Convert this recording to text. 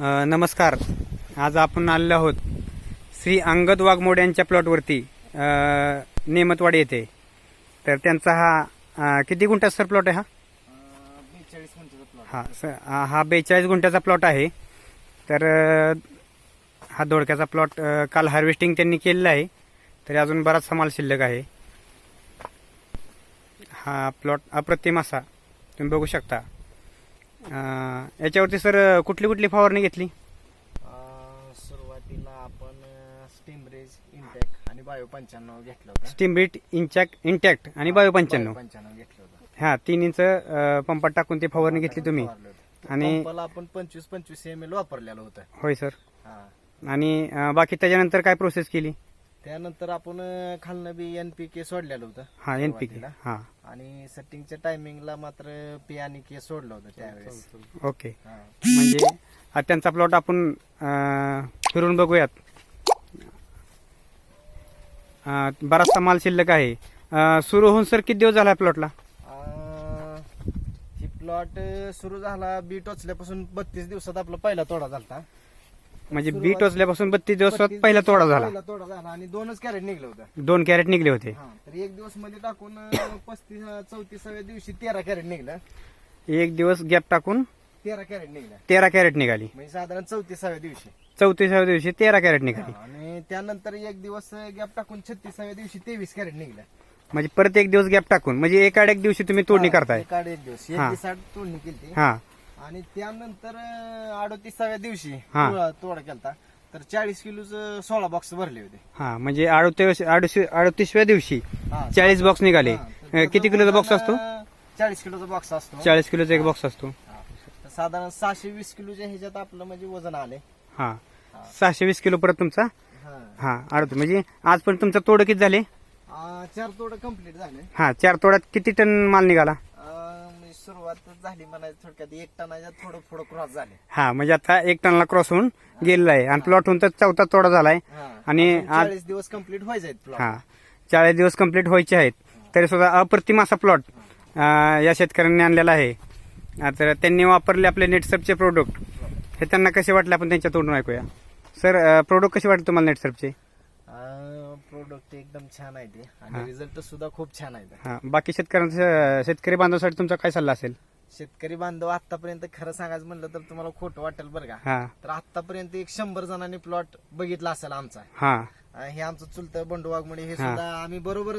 नमस्कार. आज आपण आलेलो आहोत श्री अंगद वाघमोड यांच्या प्लॉटवरती नेमतवाडी येथे. तर त्यांचा हा किती गुंठा सर प्लॉट आहे हा? बेचाळीस हा सर हा बेचाळीस गुंठ्याचा प्लॉट आहे. तर हा दोडक्याचा प्लॉट काल हार्वेस्टिंग त्यांनी केलेला आहे. तरी अजून बराचसा माल शिल्लक आहे. हा प्लॉट अप्रतिम असा. तुम्ही बघू शकता. अ, याच्यावरती सर कुठली कुठली फवारणी घेतली? सुरुवातीला आपण स्टीमरेज इंटॅक आणि बायो पंच्याण्णव घेतलं होतं. स्टीमरीट इंचॅक इंटॅक्ट आणि बायो पंच्याण्णव. पंच्याण्णव घेतलं होतं. हा तीन इंच अ, पंपात टाकून ती फवारणी घेतली तुम्ही. होतं. आणि- पंपाला आपण पंचवीस पंचवीस एम एल वापरलेलं होतं. होय सर. हा. आणि अ, बाकी त्याच्यानंतर काय प्रोसेस केली? त्यानंतर आपण खालनं बी एन पी के सोडलेलं होतं. हा एन पी के सुरुवातीला. हा. आणि सेटिंगच्या टायमिंगला मात्र पी आणि के सोडलं होतं त्यावेळेस. ओके. हा. म्हणजे हा त्यांचा प्लॉट आपण अ, फिरून बघूयात. अ, बराचसा माल शिल्लक आहे. सुरू होऊन सर किती दिवस झाला प्लॉटला ही प्लॉट सुरू झाला बी टोचल्यापासून बत्तीस दिवसात आपला पहिला तोडा झाला म्हणजे बी सुरुवात- टोचल्यापासून बत्तीस दिवसात 32 पहिला तोडा झाला. पहिला तोडा झाला आणि दोनच कॅरेट निघलं होतं. दोन कॅरेट निघले होते. हा तर एक दिवसमध्ये टाकून पस्तीस चौतीसाव्या दिवशी तेरा कॅरेट निघलं. एक दिवस गॅप टाकून तेरा कॅरेट निघलं. तेरा कॅरेट निघाली. म्हणजे साधारण चौतीसाव्या दिवशी. चौतीसाव्या दिवशी तेरा कॅरेट निघाली. हा, आणि त्यानंतर एक दिवस गॅप टाकून छत्तीसाव्या दिवशी तेवीस कॅरेट निघलं. म्हणजे परत एक दिवस गॅप टाकून. म्हणजे एक आड एक दिवशी तुम्ही तोडणी करताय. एक आड एक दिवस एक. दिवसात तोडणी केली हा. आणि त्यानंतर अडतीसाव्या दिवशी हा. तोडा तोडा केलता. तर चाळीस किलोच सोळा बॉक्स भरले होते. हा म्हणजे अडतीस अडतीस अडतीसव्या दिवशी हा, चाळीस बॉक्स निघाले. हा, तर अ, किती किलोचा बॉक्स असतो? चाळीस किलोचा बॉक्स असतो. चाळीस किलोचा एक बॉक्स असतो. हा. तर साधारण सहाशे वीस किलोच्या ह्याच्यात आपलं म्हणजे वजन आले हा. सहाशे वीस किलो परत तुमचा? हा. अडत म्हणजे आज पण तुमचा तोड किती झाले? चार तोड कंप्लीट झाले. हा चार तोड्यात किती टन माल निघाला? सुरुवात झाली म्हणायचं थोडक्यात. एक टनाच्या थोडं थोडं क्रॉस झाले. हा म्हणजे आता एक टनला क्रॉस होऊन गेलेला आहे. आणि प्लॉट होऊन तर चौथा तोडा झालाय. हा. आणि अजून आज- चाळीस दिवस कंप्लीट व्हायचे आहेत plot. हा. चाळीस दिवस कंप्लीट व्हायचे आहेत. तरी सुद्धा अप्रतिम असा प्लॉट या शेतकऱ्यांनी आणलेला आहे. आ, तर त्यांनी वापरले आपले नेटसर्फचे प्रोडक्ट हे त्यांना कसे वाटले? आपण त्यांच्या तोडून ऐकूया सर प्रोडक्ट कसे वाटले तुम्हाला नेटसर्फचे प्रोडक्ट एकदम छान आहे ते. आणि रिझल्ट सुद्धा खूप छान आहे हा. बाकी शेतकऱ्यांचा शेतकरी बांधवासाठी तुमचा काय सल्ला असेल? शेतकरी बांधव आतापर्यंत खरं सांगायचं म्हणलं तर तुम्हाला खोटं वाटेल बरं का. हा. तर आतापर्यंत एक शंभर जणांनी प्लॉट बघितला असेल आमचा. हा. हे आमचं चुलतं बंडू वाघमोडे हे हा. सुद्धा आम्ही बरोबर